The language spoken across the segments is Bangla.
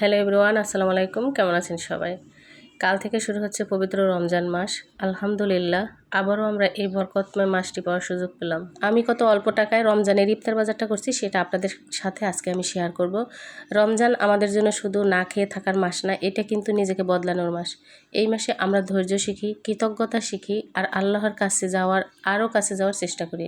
হ্যালো এভরিওয়ান, আসসালামু আলাইকুম। কেমন আছেন সবাই? কাল থেকে শুরু হচ্ছে পবিত্র রমজান মাস। আলহামদুলিল্লাহ আবারও আমরা এই বরকতময় মাসটি পাওয়ার সুযোগ পেলাম। আমি কত অল্প টাকায় রমজানের ইফতার বাজারটা করছি সেটা আপনাদের সাথে আজকে আমি শেয়ার করব। রমজান আমাদের জন্য শুধু না খেয়ে থাকার মাস না, এটা কিন্তু নিজেকে বদলানোর মাস। এই মাসে আমরা ধৈর্য শিখি, কৃতজ্ঞতা শিখি আর আল্লাহর কাছে যাওয়ার, আরও কাছে যাওয়ার চেষ্টা করি।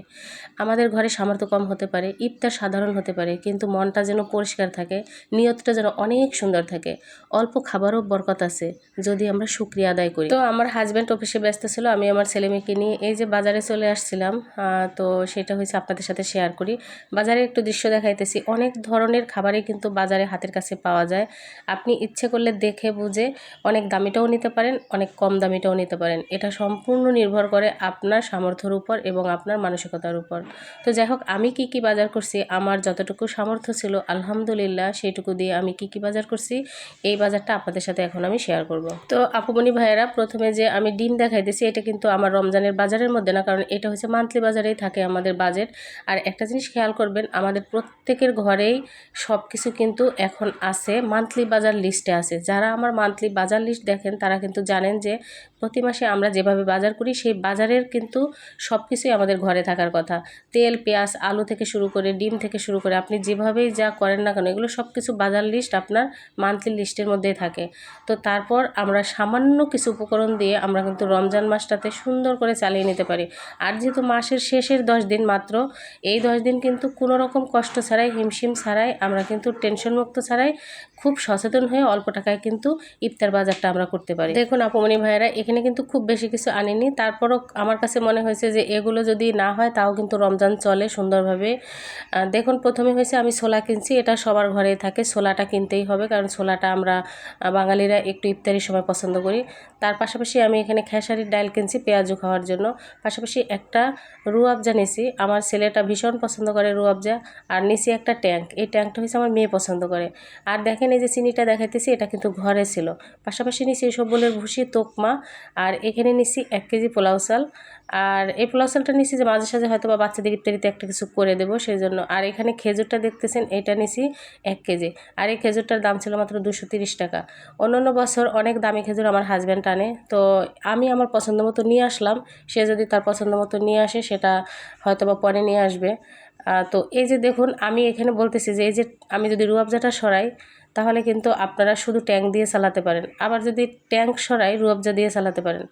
আমাদের ঘরে সামর্থ্য কম হতে পারে, ইফতার সাধারণ হতে পারে, কিন্তু মনটা যেন পরিষ্কার থাকে, নিয়তটা যেন অনেক সুন্দর থাকে। অল্প খাবারও বরকত আছে, যদি আমরা শুক্রিয়া আদায় করি। তো আমার হাজব্যান্ড অফিসে ব্যস্ত ছিল, আমি আমার ছেলে মেয়েকে নিয়ে এই যে বাজারে চলে আসছিলাম তো সেটা হয়েছে আপনাদের সাথে শেয়ার করি। বাজারে একটু দৃশ্য দেখাইতেছি। অনেক ধরনের খাবারই কিন্তু বাজারে হাতের কাছে পাওয়া যায়। আপনি ইচ্ছে করলে দেখে বুঝে অনেক দামিটাও নিতে পারেন, অনেক কম দামিটাও নিতে পারেন। এটা সম্পূর্ণ নির্ভর করে আপনার সামর্থ্যর উপর এবং আপনার মানসিকতার উপর। তো যাই হোক, আমি কি কি বাজার করছি, আমার যতটুকু সামর্থ্য ছিল, আলহামদুলিল্লাহ সেইটুকু দিয়ে আমি কি কি বাজার করছি, এই বাজারটা আপনাদের সাথে এখন আমি শেয়ার করব। তো আপুমনি ভাইয়েরা, প্রথমে যে আমি ডিম দেখাইতেছি, এটা কিন্তু আমার রমজানের বাজারের মধ্যে না, কারণ এটা হচ্ছে মান্থলি বাজারেই থাকে আমাদের বাজেট আর একটা জিনিস খেয়াল করবেন, আমাদের প্রত্যেকের ঘরেই সব কিছু কিন্তু এখন আছে মান্থলি বাজার লিস্টে আছে। যারা আমার মান্থলি বাজার লিস্ট দেখেন, তারা কিন্তু জানেন যে প্রতি মাসে আমরা যেভাবে বাজার করি, সেই বাজারের কিন্তু সব কিছুই আমাদের ঘরে থাকার কথা। তেল, পেঁয়াজ, আলু থেকে শুরু করে, ডিম থেকে শুরু করে, আপনি যেভাবেই যা করেন না কেন, এগুলো সব কিছু বাজার লিস্ট আপনার মান্থলি লিস্টের মধ্যেই থাকে। তো তারপর আমরা সামান্য কিছু উপকরণ দিয়ে আমরা কিন্তু রমজান মাসটাতে সুন্দর করে চালিয়ে নিতে পারি। আর যেহেতু মাসের শেষের দশ দিন মাত্র, এই দশ দিন কিন্তু কোনো রকম কষ্ট ছাড়াই, হিমশিম ছাড়াই আমরা কিন্তু টেনশনমুক্ত ছাড়াই খুব সচেতন হয়ে অল্প টাকায় কিন্তু ইফতার বাজারটা আমরা করতে পারি। দেখুন আপমনি ভাইয়েরা, এখানে কিন্তু খুব বেশি কিছু আনিনি। তারপরও আমার কাছে মনে হয়েছে যে এগুলো যদি না হয়, তাও কিন্তু রমজান চলে সুন্দরভাবে। দেখুন, প্রথমে হয়েছে আমি ছোলা কিনছি, এটা সবার ঘরেই থাকে। ছোলাটা কিনতেই হবে, কারণ ছোলাটা আমরা বাঙালিরা একটু ইফতারির সময় পছন্দ করি। তার পাশাপাশি আমি এখানে খেসারির ডাল কিনছি পেঁয়াজু খাওয়ার জন্য। পাশাপাশি একটা রুয়াবজা নিছি, আমার ছেলেটা ভীষণ পছন্দ করে রুয়াবজা আর নিছি একটা ট্যাঙ্ক এই ট্যাঙ্কটা হচ্ছে আমার মেয়ে পছন্দ করে। আর দেখেন এই যে চিনিটা দেখাইতেছি, এটা কিন্তু ঘরে ছিল। পাশাপাশি নিছি এসব বলে ভুষি তোকমা, আর এখানে নিছি এক কেজি পোলাও চাল। আর এই পোলাও চালটা নিছি যে মাঝে সাঝে হয়তো বা বাচ্চাদের ইফতারিতে একটা কিছু করে দেবো সেই জন্য আর এখানে খেজুরটা দেখতেছেন, এটা নিছি এক কেজি। আর এই খেজুরটার দাম ছিল মাত্র দুশো তিরিশ টাকা। অন্যান্য বছর অনেক দামি খেজুর আমার হাজব্যান্ড আনে। তো আমি আমার পছন্দ মতো নিয়ে আসলাম। সে যদি তার পছন্দ মতো নিয়ে আসে, সেটা হয়তো বা পরে নিয়ে আসবে। তো এই যে দেখুন, আমি এখানে বলতেছি যে, এই যে আমি যদি রুয়াবজাটা সরাই তাহলে কিন্তু আপনারা শুধু ট্যাঙ্ক দিয়ে চালাতে পারেন। আবার যদি ট্যাঙ্ক সরাই রুয়াবজা দিয়ে চালাতে পারেন।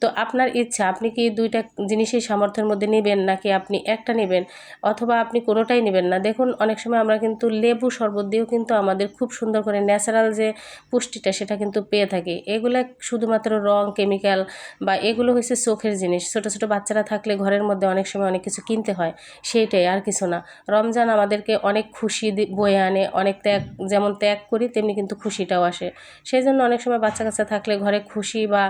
তো আপনার ইচ্ছা, আপনি কি দুইটা জিনিসই সামর্থ্যের মধ্যে নেবেন, নাকি আপনি একটা নেবেন? অথবা আপনি কোনোটাই নেবেন না। দেখুন, অনেক সময় আমরা কিন্তু লেবু শরবত দিয়েও কিন্তু আমাদের খুব সুন্দর করে ন্যাচারাল যে পুষ্টিটা, সেটা কিন্তু পেয়ে থাকি। এগুলো শুধুমাত্র রং, কেমিক্যাল বা এগুলো হচ্ছে চোখের জিনিস। ছোট ছোট বাচ্চারা থাকলে ঘরের মধ্যে অনেক সময় অনেক কিছু কিনতে হয়, সেইটাই আর কিছু না। রমজান আমাদেরকে অনেক খুশি বয়ে আনে, অনেক ত্যাগ, যেমন ত্যাগ করি, তেমনি কিন্তু খুশিটাও আসে। সেই জন্য অনেক সময় বাচ্চা কাচ্চা থাকলে ঘরে খুশি বা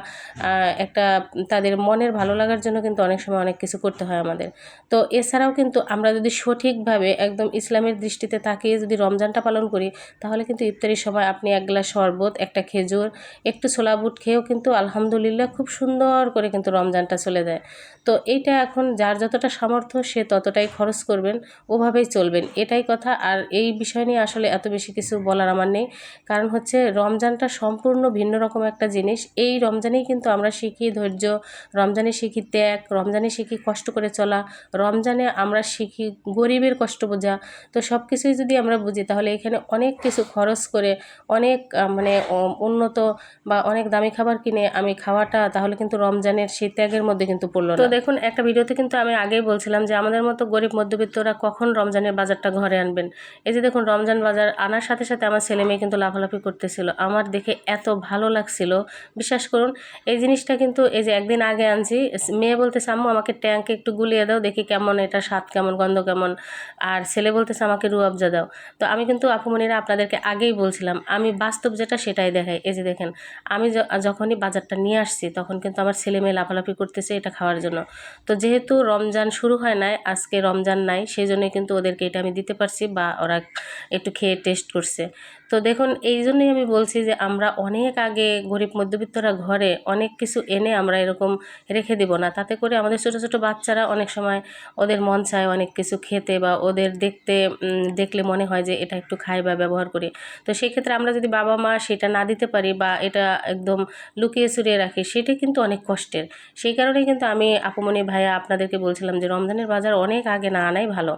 একটা তাদের মনের ভালো লাগার জন্য কিন্তু অনেক সময় অনেক কিছু করতে হয় আমাদের। তো এছাড়াও কিন্তু আমরা যদি সঠিকভাবে একদম ইসলামের দৃষ্টিতে তাকিয়ে যদি রমজানটা পালন করি, তাহলে কিন্তু ইফতারির সময় আপনি এক গ্লাস শরবত, একটা খেজুর, একটু ছোলা বুট খেয়েও কিন্তু আলহামদুলিল্লাহ খুব সুন্দর করে কিন্তু রমজানটা চলে যায়। তো এইটা এখন যার যতটা সামর্থ্য, সে ততটাই খরচ করবেন, ওভাবেই চলবেন। এটাই কথা। আর এই বিষয় নিয়ে আসলে এত বেশি কিছু বলার আমার নেই। কারণ হচ্ছে রমজানটা সম্পূর্ণ ভিন্ন রকম একটা জিনিস। এই রমজানেই কিন্তু আমরা শিখি ধৈর্য, রমজানে শিখি ত্যাগ, রমজানে শিখি কষ্ট করে চলা, রমজানে আমরা শিখি গরিবের কষ্ট বোঝা। তো সব কিছুই যদি আমরা বুঝি, তাহলে এখানে অনেক কিছু খরচ করে অনেক মানে উন্নত বা অনেক দামি খাবার কিনে আমি খাওয়াটা, তাহলে কিন্তু রমজানের সেই ত্যাগের মধ্যে কিন্তু পড়ল তো দেখুন, একটা ভিডিওতে কিন্তু আমি আগেই বলছিলাম যে আমাদের মতো গরিব মধ্যবিত্তরা কখন রমজানের বাজারটা ঘরে আনবেন। এই যে দেখুন, রমজান বাজার আনার সাথে সাথে আমার ছেলে মেয়ে কিন্তু লাফালাফি করতেছিল। আমার দেখে এত ভালো লাগছিল। বিশ্বাস করুন, এই জিনিসটা কিন্তু এই যে একদিন আগে আনছি মেয়ে বলতেছে, আম্মু, আমাকে ট্যাঙ্কে একটু গুলিয়ে দাও, দেখি কেমন এটা স্বাদ, কেমন, গন্ধ কেমন। আর ছেলে বলতেছে, আমাকে রুয়াবজা দাও। তো আমি কিন্তু আপুমনিরা আপনাদেরকে আগেই বলছিলাম, আমি বাস্তব যেটা সেটাই দেখাই। এই যে দেখেন, আমি যখনই বাজারটা নিয়ে আসছি, তখন কিন্তু আমার ছেলে মেয়ে লাফালাফি করতেছে এটা খাওয়ার জন্য। তো যেহেতু রমজান শুরু হয় নাই, আজকে রমজান নাই, সেই জন্যই কিন্তু ওদেরকে এটা আমি দিতে পারছি বা ওরা একটু খেয়ে টেস্ট করছে। তো দেখুন, এই জন্যই আমি বলছি যে আমরা অনেক আগে গরিব মধ্যবিত্তরা ঘরে অনেক কিছু এনে আমরা এরকম রেখে দিব না। তাতে করে আমাদের ছোটো ছোটো বাচ্চারা অনেক সময় ওদের মন চায় অনেক কিছু খেতে বা ওদের দেখতে দেখলে মনে হয় যে এটা একটু খাই বা ব্যবহার করি। তো সেই ক্ষেত্রে আমরা যদি বাবা মা সেটা না দিতে পারি বা এটা একদম লুকিয়ে চুরিয়ে রাখি, সেটা কিন্তু অনেক কষ্টের। সেই কারণেই কিন্তু আমি আপুমনি ভাইয়া আপনাদেরকে বলছিলাম যে রমজানের বাজার অনেক আগে না আনাই ভালো।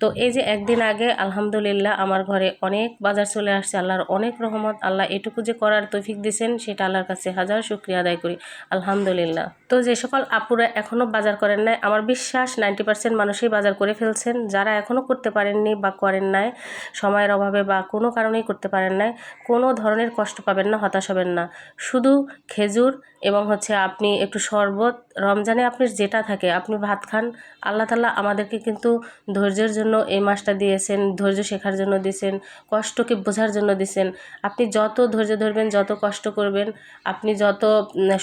তো এই যে একদিন আগে আলহামদুলিল্লাহ আমার ঘরে অনেক বাজার চলে আসছে। আল্লাহর অনেক রহমত। আল্লাহ এটুকু যে করার তৌফিক দিয়েছেন, সেটা আল্লাহর কাছে হাজার শুক্রিয়া আদায় করি। আলহামদুলিল্লাহ। তো যে সকল আপুরা এখনও বাজার করেন নাই, আমার বিশ্বাস নাইনটি পার্সেন্ট মানুষই বাজার করে ফেলছেন। যারা এখনও করতে পারেননি বা করেন নাই, সময়ের অভাবে বা কোনো কারণেই করতে পারেন নাই, কোনো ধরনের কষ্ট পাবেন না, হতাশ হবেন না। শুধু খেজুর এবং হচ্ছে আপনি একটু শরবত, রমজানে আপনি যেটা থাকে, আপনি ভাত খান, আল্লাহ তালা আমাদেরকে কিন্তু ধৈর্যের জন্য এই মাসটা দিয়েছেন, ধৈর্য শেখার জন্য দিয়েছেন, কষ্টকে বোঝার জন্য দিয়েছেন। আপনি যত ধৈর্য ধরবেন, যত কষ্ট করবেন, আপনি যত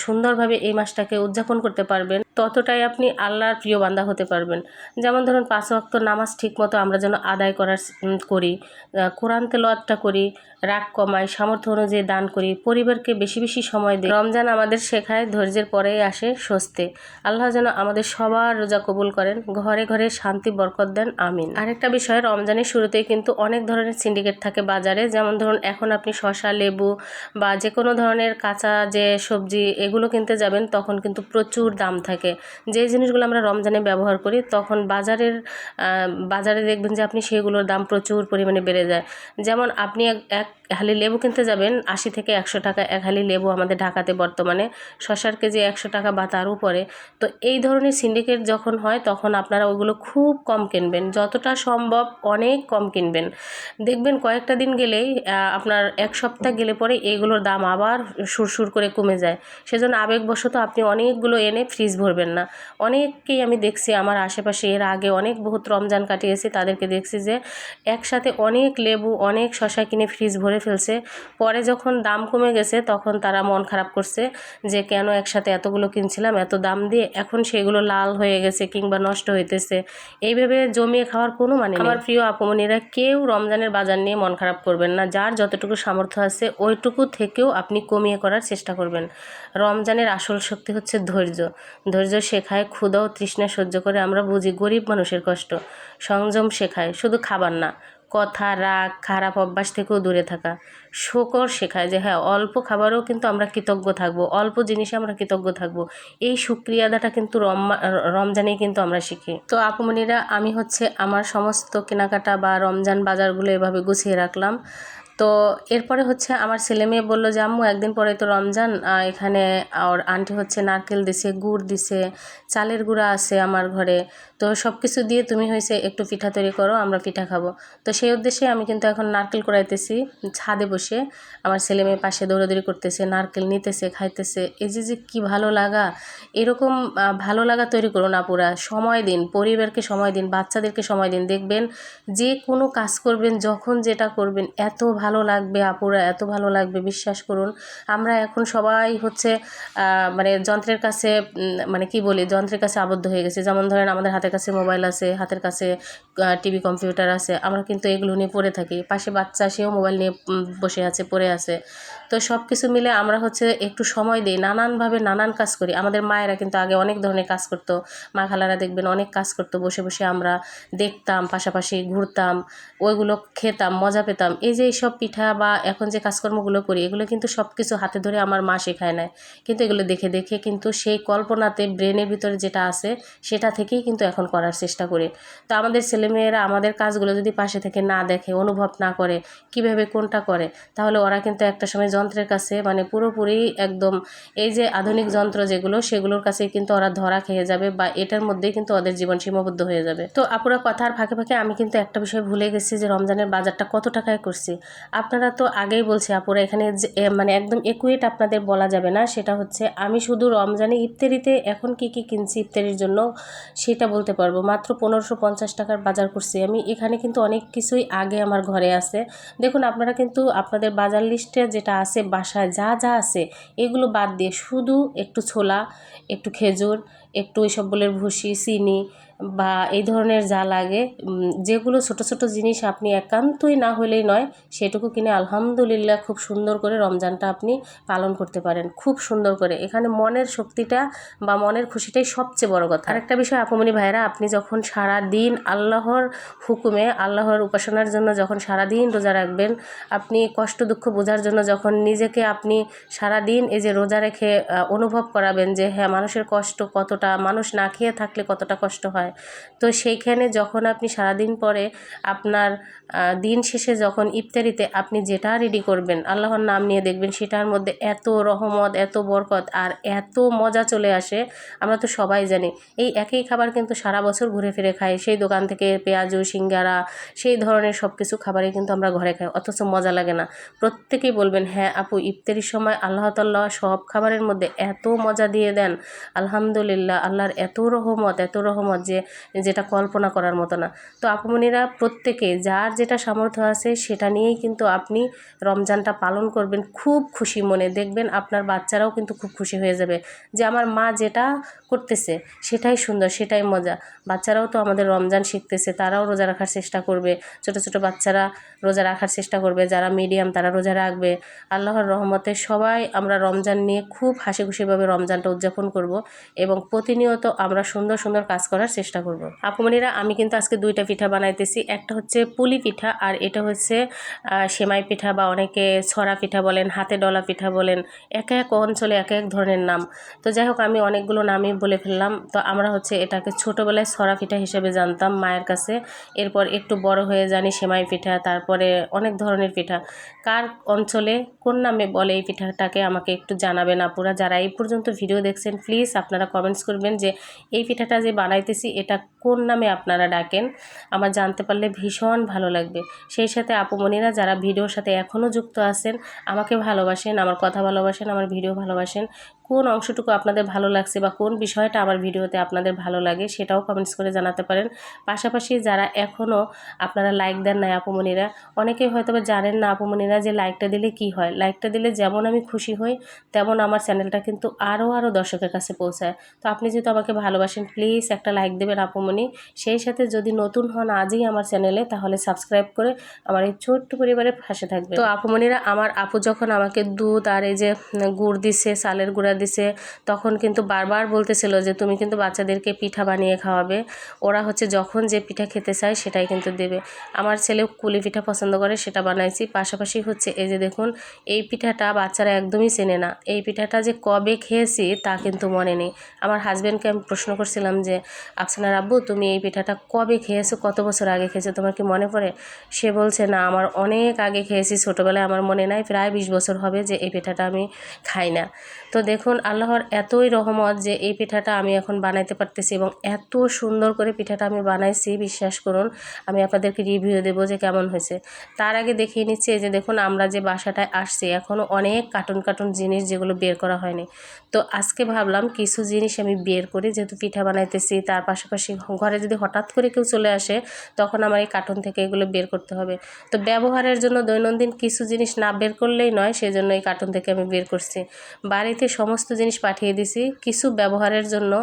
সুন্দরভাবে এই মাসটাকে উদযাপন করতে পারবেন। ততটাই আপনি আল্লাহর প্রিয় বান্দা হতে পারবেন। যেমন ধরুন, পাঁচ ওয়াক্ত নামাজ ঠিকমতো আমরা যেন আদায় করার করি কোরআন তেলাওয়াতটা করি, রাগ কমাই, সামর্থ্য অনুযায়ী দান করি, পরিবারকে বেশি বেশি সময় দিই। রমজান আমাদের শেখায়, ধৈর্যের পরেই আসে স্বস্তি। আল্লাহ যেন আমাদের সবার রোজা কবুল করেন, ঘরে ঘরে শান্তি, বরকত দেন, আমিন। আরেকটা বিষয়, রমজানের শুরুতেই কিন্তু অনেক ধরনের সিন্ডিকেট থাকে বাজারে। যেমন ধরুন, এখন আপনি শশা লেবু বা যে কোনো ধরনের কাঁচা যে সবজি, এগুলো কিনতে যাবেন, তখন কিন্তু প্রচুর দাম থাকে। যে জিনিসগুলো আমরা রমজানে ব্যবহার করি, তখন বাজারের বাজারে দেখবেন যে আপনি সেগুলোর দাম প্রচুর পরিমাণে বেড়ে যায়। যেমন আপনি এক হালি লেবু কিনতে যাবেন, আশি থেকে একশো টাকা এক হালি লেবু আমাদের ঢাকাতে বর্তমানে, শশার কেজি একশো টাকা বা তার উপরে। তো এই ধরনের সিন্ডিকেট যখন হয়, তখন আপনারা ওগুলো খুব কম কিনবেন। যতটা সম্ভব অনেক কম কিনবেন। দেখবেন কয়েকটা দিন গেলেই আপনার এক সপ্তাহ গেলে পরে এইগুলোর দাম আবার সুরসুর করে কমে যায়। সেজন্য আবেগবশত আপনি অনেকগুলো এনে ফ্রিজ ভরবেন না। অনেককেই আমি দেখছি, আমার আশেপাশে এর আগে অনেক বহুত রমজান কাটিয়েছি, তাদেরকে দেখছি যে একসাথে অনেক লেবু, অনেক শশা কিনে ফ্রিজ ভরে ফেলছে। পরে যখন দাম কমে গেছে, তখন তারা মন খারাপ করছে যে, কেন একসাথে এতগুলো কিনছিলাম, এত দাম দিয়ে এখন সেগুলো লাল হয়ে গেছে কিংবা নষ্ট হইতেছে। এইভাবে জমিয়ে খাওয়ার কোনো মানে আমার প্রিয় আপমনিরা কেউ রমজানের বাজার নিয়ে মন খারাপ করবেন না। যার যতটুকু সামর্থ্য আছে, ওইটুকু থেকেও আপনি কমিয়ে করার চেষ্টা করবেন। রমজানের আসল শক্তি হচ্ছে ধৈর্য। ধৈর্য শেখায়, ক্ষুধা ও তৃষ্ণা সহ্য করে আমরা বুঝি গরিব মানুষের কষ্ট। সংযম শেখায়, শুধু খাবার না কথা, রাগ, খারাপ অভ্যাস থেকেও দূরে থাকা। শোকর শেখায় যে হ্যাঁ অল্প খাবারও কিন্তু আমরা কৃতজ্ঞ থাকব, অল্প জিনিসে আমরা কৃতজ্ঞ থাকব। এই সুক্রিয়াদাটা কিন্তু রমা- রমজানেই কিন্তু আমরা শিখি। তো আপুমনিরা, আমি হচ্ছে আমার সমস্ত কেনাকাটা বা রমজান বাজারগুলো এভাবে গুছিয়ে রাখলাম। তো এরপরে হচ্ছে আমার ছেলে মেয়ে বলল যে, আম্মু, একদিন পরে তো রমজান এখানে ওর আন্টি হচ্ছে নারকেল দিছে, গুড় দিছে, চালের গুঁড়া আছে আমার ঘরে। তো সব কিছু দিয়ে তুমি হয়েছে একটু পিঠা তৈরি করো, আমরা পিঠা খাব। তো সেই উদ্দেশ্যে আমি কিন্তু এখন নারকেল কুড়াইতেছি ছাদে বসে। আমার ছেলে মেয়ে পাশে দৌড়াদৌড়ি করতেছে, নারকেল নিতেছে, খাইতেছে। এই যে যে কী ভালো লাগা। এরকম ভালো লাগা তৈরি করো না পুরা। সময় দিন, পরিবারকে সময় দিন, বাচ্চাদেরকে সময় দিন। দেখবেন যে কোনো কাজ করবেন, যখন যেটা করবেন, এত ভালো লাগবে, আপুরা এত ভালো লাগবে, বিশ্বাস করুন। আমরা এখন সবাই হচ্ছে মানে যন্ত্রের কাছে মানে কি বলি, যন্ত্রের কাছে আবদ্ধ হয়ে গেছে। যেমন ধরেন আমাদের হাতের কাছে মোবাইল আছে, হাতের কাছে টিভি, কম্পিউটার আছে, আমরা কিন্তু এগুলো নিয়ে পড়ে থাকি। পাশে বাচ্চা, সেও মোবাইল নিয়ে বসে আছে, পড়ে আছে। তো সব কিছু মিলে আমরা হচ্ছে একটু সময় দিই, নানানভাবে নানান কাজ করি। আমাদের মায়েরা কিন্তু আগে অনেক ধরনের কাজ করতো। মা খালারা দেখবেন অনেক কাজ করতো, বসে বসে আমরা দেখতাম, পাশাপাশি ঘুরতাম, ওইগুলো খেতাম, মজা পেতাম। এই যে এইসব পিঠা বা এখন যে কাজকর্মগুলো করি, এগুলো কিন্তু সব কিছু হাতে ধরে আমার মা শেখায় নেয়। কিন্তু এগুলো দেখে দেখে কিন্তু সেই কল্পনাতে ব্রেনের ভিতরে যেটা আছে, সেটা থেকেই কিন্তু এখন করার চেষ্টা করি। তো আমাদের ছেলেমেয়েরা আমাদের কাজগুলো যদি পাশে থেকে না দেখে, অনুভব না করে, কীভাবে কোনটা করে, তাহলে ওরা কিন্তু একটা সময় যন্ত্রের কাছে মানে পুরোপুরি একদম এই যে আধুনিক যন্ত্র যেগুলো, সেগুলোর কাছে কিন্তু ওরা ধরা খেয়ে যাবে বা এটার মধ্যেই কিন্তু ওদের জীবন সীমাবদ্ধ হয়ে যাবে। তো আপুরা কথার ফাঁকে ফাঁকে আমি কিন্তু একটা বিষয় ভুলে গেছি যে রমজানের বাজারটা কত টাকায় করছি। আপনারা তো আগেই বলছি আপুরা, এখানে মানে একদম একুয়েট আপনাদের বলা যাবে না। সেটা হচ্ছে আমি শুধু রমজানে ইফতারিতে এখন কি কি কিনছি ইফতারির জন্য সেটা বলতে পারব। মাত্র পনেরোশো পঞ্চাশ টাকার বাজার করছি আমি। এখানে কিন্তু অনেক কিছুই আগে আমার ঘরে আছে। দেখুন, আপনারা কিন্তু আপনাদের বাজার লিস্টে যেটা আছে বাসায় যা যা আছে, এগুলো বাদ দিয়ে শুধু একটু ছোলা, একটু খেজুর, একটু ওই বলে ভুসি, চিনি বা এই ধরনের যা লাগে যেগুলো ছোট ছোট জিনিস আপনি একান্তই না হলেই নয়, সেটুকু কিনে আলহামদুলিল্লাহ খুব সুন্দর করে রমজানটা আপনি পালন করতে পারেন। খুব সুন্দর করে। এখানে মনের শক্তিটা বা মনের খুশিটাই সবচেয়ে বড় কথা। আরেকটা বিষয় আপুমনি ভাইরা আপনি যখন সারা দিন আল্লাহর হুকুমে, আল্লাহর উপাসনার জন্য যখন সারা দিন রোজা রাখবেন, আপনি কষ্ট দুঃখ বোঝার জন্য যখন নিজেকে আপনি সারা দিন এই যে রোজা রেখে অনুভব করাবেন যে হ্যাঁ মানুষের কষ্ট কতটা, মানুষ না খেয়ে থাকলে কতটা কষ্ট হয় তো সেইখানে যখন আপনি সারাদিন পরে আপনার দিন শেষে যখন ইফতারিতে আপনি যেটা রেডি করবেন, আল্লাহর নাম নিয়ে দেখবেন, সেটার মধ্যে এত রহমত, এত বরকত আর এত মজা চলে আসে, আমরা তো সবাই জানি। এই একই খাবার কিন্তু সারা বছর ঘুরে ফিরে খাই। সেই দোকান থেকে পেঁয়াজু, সিঙ্গারা, সেই ধরনের সব কিছু খাবারই কিন্তু আমরা ঘরে খাই, অথচ মজা লাগে না। প্রত্যেকেই বলবেন হ্যাঁ আপু, ইফতারির সময় আল্লাহ তাল্লাহ সব খাবারের মধ্যে এত মজা দিয়ে দেন। আলহামদুলিল্লাহ, আল্লাহর এত রহমত এত রহমত যে যেটা কল্পনা করার মতো না। তো আপুমনিরা প্রত্যেকে যার যেটা সামর্থ্য আছে সেটা নিয়েই কিন্তু আপনি রমজানটা পালন করবেন খুব খুশি মনে। দেখবেন আপনার বাচ্চারাও কিন্তু খুব খুশি হয়ে যাবে যে আমার মা যেটা করতেছে সেটাই সুন্দর, সেটাই মজা। বাচ্চারাও তো আমাদের রমজান শিখতেছে, তারাও রোজা রাখার চেষ্টা করবে। ছোট ছোট বাচ্চারা রোজা রাখার চেষ্টা করবে, যারা মিডিয়াম তারা রোজা রাখবে। আল্লাহর রহমতে সবাই আমরা রমজান নিয়ে খুব হাসি খুশিভাবে রমজানটা উদযাপন করব এবং প্রতিনিয়ত আমরা সুন্দর সুন্দর কাজ করার চেষ্টা করব। আপুমনিরা আমি কিন্তু আজকে দুইটা পিঠা বানাইতেছি। একটা হচ্ছে পুলি পিঠা আর এটা হচ্ছে সেমাই পিঠা বা অনেকে ছড়া পিঠা বলেন, হাতে ডলা পিঠা বলেন, এক এক অঞ্চলে এক এক ধরনের নাম। তো যাই হোক, আমি অনেকগুলো নামই বলে ফেললাম। তো আমরা হচ্ছে এটাকে ছোটোবেলায় ছড়া পিঠা হিসেবে জানতাম মায়ের কাছে। এরপর একটু বড় হয়ে জানি সেমাই পিঠা, তারপরে অনেক ধরনের পিঠা। কার অঞ্চলে কোন নামে বলে এই পিঠাটাকে আমাকে একটু জানাবেন আপুরা? যারা এই পর্যন্ত ভিডিও দেখছেন, প্লিজ আপনারা কমেন্টস করবেন যে এই পিঠাটা যে বানাইতেছি এটা কোন নামে আপনারা ডাকেন, আমার জানতে পারলে ভীষণ ভালো লাগবে। সেই সাথে আপুমণিরা যারা ভিডিওর সাথে এখনও যুক্ত আছেন, আমাকে ভালোবাসেন, আমার কথা ভালোবাসেন, আমার ভিডিও ভালোবাসেন কোন অংশটুকু আপনাদের ভালো লাগছে বা কোন বিষয়টা আমার ভিডিওতে আপনাদের ভালো লাগে সেটাও কমেন্টস করে জানাতে পারেন। পাশাপাশি যারা এখনও আপনারা লাইক দেন নাই আপুমণিরা অনেকেই হয়তো জানেন না আপুমণিরা যে লাইকটা দিলে কি হয়? লাইকটা দিলে যেমন আমি খুশি হই, তেমন আমার চ্যানেলটা কিন্তু আরও আরও দর্শকের কাছে পৌঁছায়। তো আপনি যেহেতু আমাকে ভালোবাসেন প্লিজ একটা লাইক দেবেন আপুমণি সেই সাথে যদি নতুন হন আজই আমার চ্যানেলে তাহলে সাবস্ক্রাইব করে আমার এই ছোট্ট পরিবারের পাশে থাকবে তো আপুমণিরা আমার আপু যখন আমাকে দুধ আর এই যে গুড় দিছে, চালের গুঁড়া দিছে, তখন কিন্তু বারবার বলতেছিল যে তুমি কিন্তু বাচ্চাদেরকে পিঠা বানিয়ে খাওয়াবে। ওরা হচ্ছে যখন যে পিঠা খেতে চায় সেটাই কিন্তু দেবে। আমার ছেলে কুলি পিঠা পছন্দ করে, সেটা বানাইছি। পাশাপাশি হচ্ছে এই যে দেখুন, এই পিঠাটা বাচ্চারা একদমই চেনে না। এই পিঠাটা যে কবে খেয়েছি তা কিন্তু মনে নেই। আমার হাজব্যান্ডকে আমি প্রশ্ন করছিলাম যে আফসানার আব্বু তুমি এই পিঠাটা কবে খেয়েছো? কত বছর আগে খেয়েছো? তোমার কি মনে পড়ে? সে বলছে, না, আমার অনেক আগে খেয়েছি। ছোটোবেলায় আমার মনে নাই, প্রায় বিশ বছর হবে যে এই পিঠাটা আমি খাই না। তো দেখুন আল্লাহর এতই রহমত যে এই পিঠাটা আমি এখন বানাইতে পারতেছি এবং এত সুন্দর করে পিঠাটা আমি বানাইছি, বিশ্বাস করুন। আমি আপনাদেরকে রিভিউ দেবো যে কেমন হয়েছে। তার আগে দেখিয়ে নিচ্ছি যে দেখুন আমরা যে বাসাটায় আসছি এখনও অনেক কার্টুন কার্টুন জিনিস যেগুলো বের করা হয়নি। তো আজকে ভাবলাম কিছু জিনিস আমি বের করি, যেহেতু পিঠা বানাইতেছি, তার পাশাপাশি ঘরে যদি হঠাৎ করে কেউ চলে আসে, তখন আমার এই কার্টুন থেকে এগুলো বের করতে হবে। তো ব্যবহারের জন্য দৈনন্দিন কিছু জিনিস না বের করলেই নয়, সেজন্য এই কার্টুন থেকে আমি বের করছি। বাড়িতে সমস্ত জিনিস পাঠিয়ে দিছি। কিছু ব্যবহারের জন্য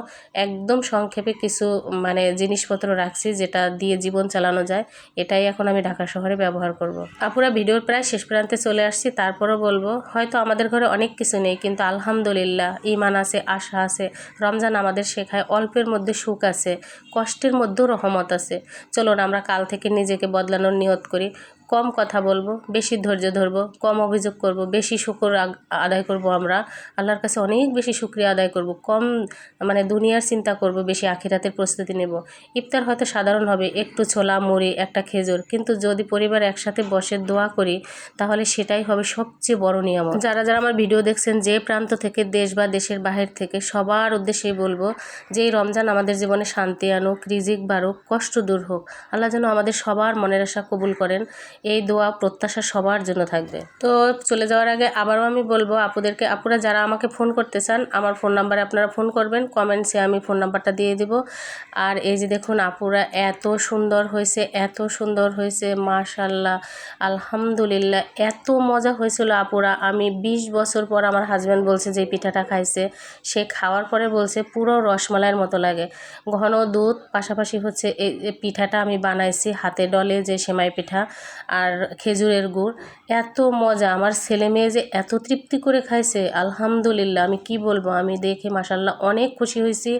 একদম সংক্ষেপে কিছু মানে জিনিসপত্র রাখছি যেটা দিয়ে জীবন চালানো যায়। এটাই এখন আমি ঢাকা শহরে ব্যবহার করব। আপুরা, ভিডিওর প্রায় শেষ প্রান্তে চলে আসছি, তারপরও বলব, হয়তো আমাদের ঘরে অনেক কিছু নেই, কিন্তু আলহামদুলিল্লাহ ইমান আছে, আশা আছে, রমজান আমাদের শেখায় অল্পের মধ্যে সুখ আছে, কষ্টের মধ্যেও রহমত আছে। চলুন, আমরা কাল থেকে নিজেকে বদলানোর নিয়ত করি। কম কথা বলব, বেশি ধৈর্য ধরবো, কম অভিযোগ করব, বেশি শুকর আদায় করব আমরা। আল্লাহর কাছে অনেক বেশি শুক্রিয়া আদায় করব, কম মানে দুনিয়ার চিন্তা করব, বেশি আখিরাতের প্রস্তুতি নেব। ইফতার হয়তো সাধারণ হবে, একটু ছোলা, মুড়ি, একটা খেজুর, কিন্তু যদি পরিবার একসাথে বসে দোয়া করি, তাহলে সেটাই হবে সবচেয়ে বড় নিয়ম যারা যারা আমার ভিডিও দেখছেন, যে প্রান্ত থেকে দেশ বা দেশের বাহির থেকে, সবার উদ্দেশ্যেই বলব যে এই রমজান আমাদের জীবনে শান্তি আনুক, রিজিক বাড়ুক, কষ্ট দূর হোক। আল্লাহ যেন আমাদের সবার মনের আশা কবুল করেন। এই দোয়া প্রত্যাশা সবার জন্য থাকবে। তো চলে যাওয়ার আগে আবারও আমি বলব আপুদেরকে, আপুরা যারা আমাকে ফোন করতে চান, আমার ফোন নাম্বারে আপনারা ফোন করবেন, কমেন্টসে আমি ফোন নাম্বারটা দিয়ে দিব। আর এই যে দেখুন আপুরা এত সুন্দর হয়েছে, এত সুন্দর হয়েছে মাশাল্লাহ আলহামদুলিল্লাহ, এত মজা হয়েছিল আপুরা। আমি ২০ বছর পর আমার হাজব্যান্ড বলছে যে পিঠাটা খাইছে, সে খাওয়ার পরে বলছে পুরো রসমালাইয়ের মতো লাগে। ঘন দুধ, পাশাপাশি হচ্ছে এই পিঠাটা আমি বানাইছি হাতে ডলে যে সেমাই পিঠা। আর খেজুরের গুড়। এত মজা। আমার ছেলে মেয়ে যে এত তৃপ্তি করে খাইছে, আলহামদুলিল্লাহ। আমি কি বলব? আমি দেখে মাসাল্লাহ অনেক খুশি হয়েছি।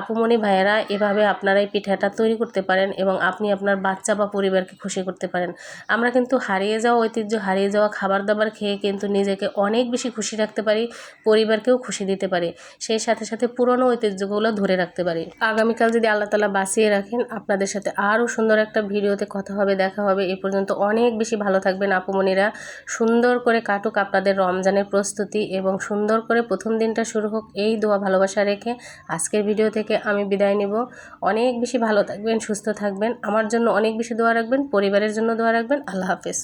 আপুমণি ভাইয়েরা, এভাবে আপনারা এই পিঠাটা তৈরি করতে পারেন এবং আপনি আপনার বাচ্চা বা পরিবারকে খুশি করতে পারেন। আমরা কিন্তু হারিয়ে যাওয়া ঐতিহ্য, হারিয়ে যাওয়া খাবার দাবার খেয়ে কিন্তু নিজেকে অনেক বেশি খুশি রাখতে পারি, পরিবারকেও খুশি দিতে পারি। সেই সাথে সাথে পুরনো ঐতিহ্যগুলো ধরে রাখতে পারি। আগামীকাল যদি আল্লাহ তালা বাঁচিয়ে রাখেন, আপনাদের সাথে আরও সুন্দর একটা ভিডিওতে কথা হবে, দেখা হবে। এ পর্যন্ত অনেক বেশি ভালো থাকবেন আপুমনিরা সুন্দর করে কাটুক আপনাদের রমজানের প্রস্তুতি এবং সুন্দর করে প্রথম দিনটা শুরু হোক এই দোয়া ভালোবাসা রেখে আজকের ভিডিও থেকে আমি বিদায় নেব। অনেক বেশি ভালো থাকবেন, সুস্থ থাকবেন। আমার জন্য অনেক বেশি দোয়া রাখবেন, পরিবারের জন্য দোয়া রাখবেন। আল্লাহ হাফেজ।